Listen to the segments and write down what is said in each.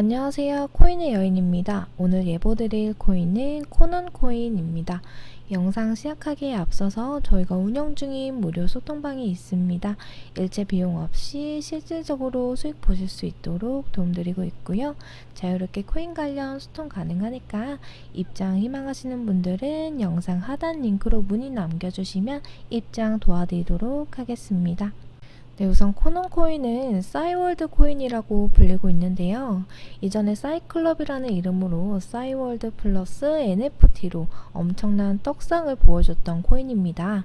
안녕하세요. 코인의 여인입니다. 오늘 예보드릴 코인은 코넌 코인입니다. 영상 시작하기에 앞서서 저희가 운영 중인 무료 소통방이 있습니다. 일체 비용 없이 실질적으로 수익 보실 수 있도록 도움드리고 있고요. 자유롭게 코인 관련 소통 가능하니까 입장 희망하시는 분들은 영상 하단 링크로 문의 남겨주시면 입장 도와드리도록 하겠습니다. 네, 우선 코넌 코인은 싸이월드 코인이라고 불리고 있는데요. 이전에 싸이클럽이라는 이름으로 싸이월드 플러스 NFT로 엄청난 떡상을 보여줬던 코인입니다.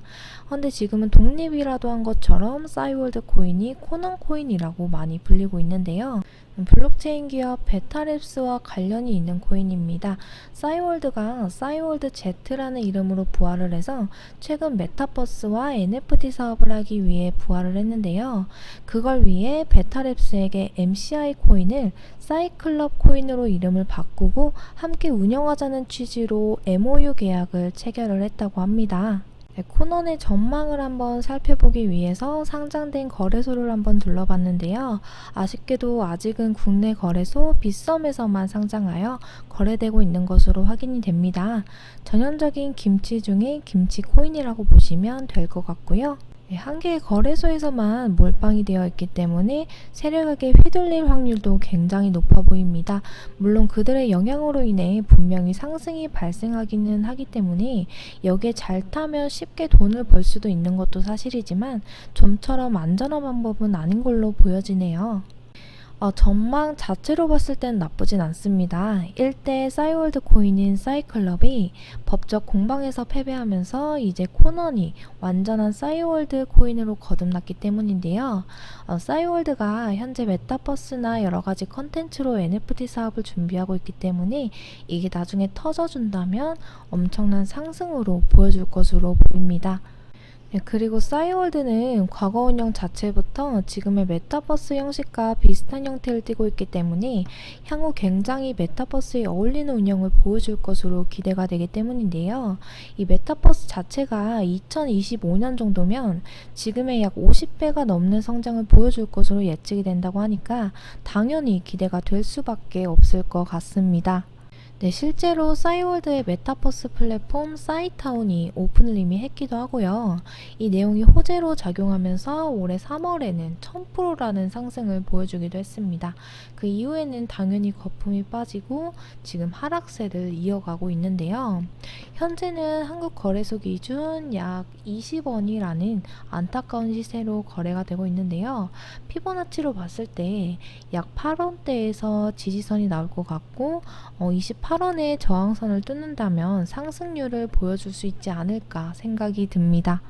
근데 지금은 독립이라도 한 것처럼 싸이월드 코인이 코넌 코인이라고 많이 불리고 있는데요. 블록체인 기업 베타랩스와 관련이 있는 코인입니다. 싸이월드가 싸이월드 Z라는 이름으로 부활을 해서 최근 메타버스와 NFT 사업을 하기 위해 부활을 했는데요. 그걸 위해 베타랩스에게 MCI 코인을 싸이클럽 코인으로 이름을 바꾸고 함께 운영하자는 취지로 MOU 계약을 체결을 했다고 합니다. 네, 코넌의 전망을 한번 살펴보기 위해서 상장된 거래소를 한번 둘러봤는데요. 아쉽게도 아직은 국내 거래소 빗썸에서만 상장하여 거래되고 있는 것으로 확인이 됩니다. 전형적인 김치 중에 김치 코인이라고 보시면 될 것 같고요. 네, 한 개의 거래소에서만 몰빵이 되어 있기 때문에 세력에게 휘둘릴 확률도 굉장히 높아 보입니다. 물론 그들의 영향으로 인해 분명히 상승이 발생하기는 하기 때문에 여기에 잘 타면 쉽게 돈을 벌 수도 있는 것도 사실이지만 좀처럼 안전한 방법은 아닌 걸로 보여지네요. 어, 전망 자체로 봤을 땐 나쁘진 않습니다. 1대 싸이월드 코인인 싸이클럽이 법적 공방에서 패배하면서 이제 코넌이 완전한 싸이월드 코인으로 거듭났기 때문인데요. 어, 싸이월드가 현재 메타버스나 여러 가지 컨텐츠로 NFT 사업을 준비하고 있기 때문에 이게 나중에 터져준다면 엄청난 상승으로 보여줄 것으로 보입니다. 네, 그리고 싸이월드는 과거 운영 자체부터 지금의 메타버스 형식과 비슷한 형태를 띠고 있기 때문에 향후 굉장히 메타버스에 어울리는 운영을 보여줄 것으로 기대가 되기 때문인데요. 이 메타버스 자체가 2025년 정도면 지금의 약 50배가 넘는 성장을 보여줄 것으로 예측이 된다고 하니까 당연히 기대가 될 수밖에 없을 것 같습니다. 네, 실제로 싸이월드의 메타버스 플랫폼 싸이타운이 오픈을 이미 했기도 하고요. 이 내용이 호재로 작용하면서 올해 3월에는 1000%라는 상승을 보여주기도 했습니다. 그 이후에는 당연히 거품이 빠지고 지금 하락세를 이어가고 있는데요. 현재는 한국 거래소 기준 약 20원이라는 안타까운 시세로 거래가 되고 있는데요. 피보나치로 봤을 때 약 8원대에서 지지선이 나올 것 같고 어, 28원의 저항선을 뚫는다면 상승률을 보여줄 수 있지 않을까 생각이 듭니다.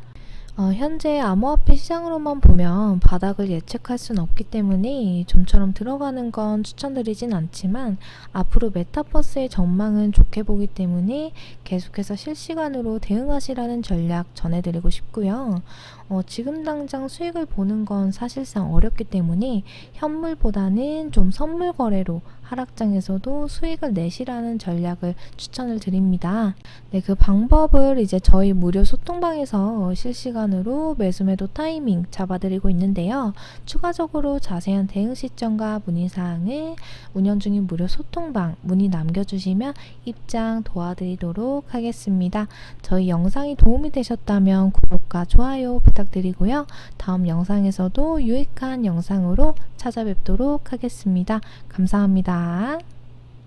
어, 현재 암호화폐 시장으로만 보면 바닥을 예측할 수는 없기 때문에 좀처럼 들어가는 건 추천드리진 않지만 앞으로 메타버스의 전망은 좋게 보기 때문에 계속해서 실시간으로 대응하시라는 전략 전해드리고 싶고요. 어, 지금 당장 수익을 보는 건 사실상 어렵기 때문에 현물보다는 좀 선물 거래로 하락장에서도 수익을 내시라는 전략을 추천을 드립니다. 네, 그 방법을 이제 저희 무료 소통방에서 실시간으로 매수 매도 타이밍 잡아드리고 있는데요. 추가적으로 자세한 대응 시점과 문의 사항을 운영 중인 무료 소통방 문의 남겨주시면 입장 도와드리도록 하겠습니다. 저희 영상이 도움이 되셨다면 구독과 좋아요 부탁드리고요. 다음 영상에서도 유익한 영상으로 찾아뵙도록 하겠습니다. 감사합니다. 啊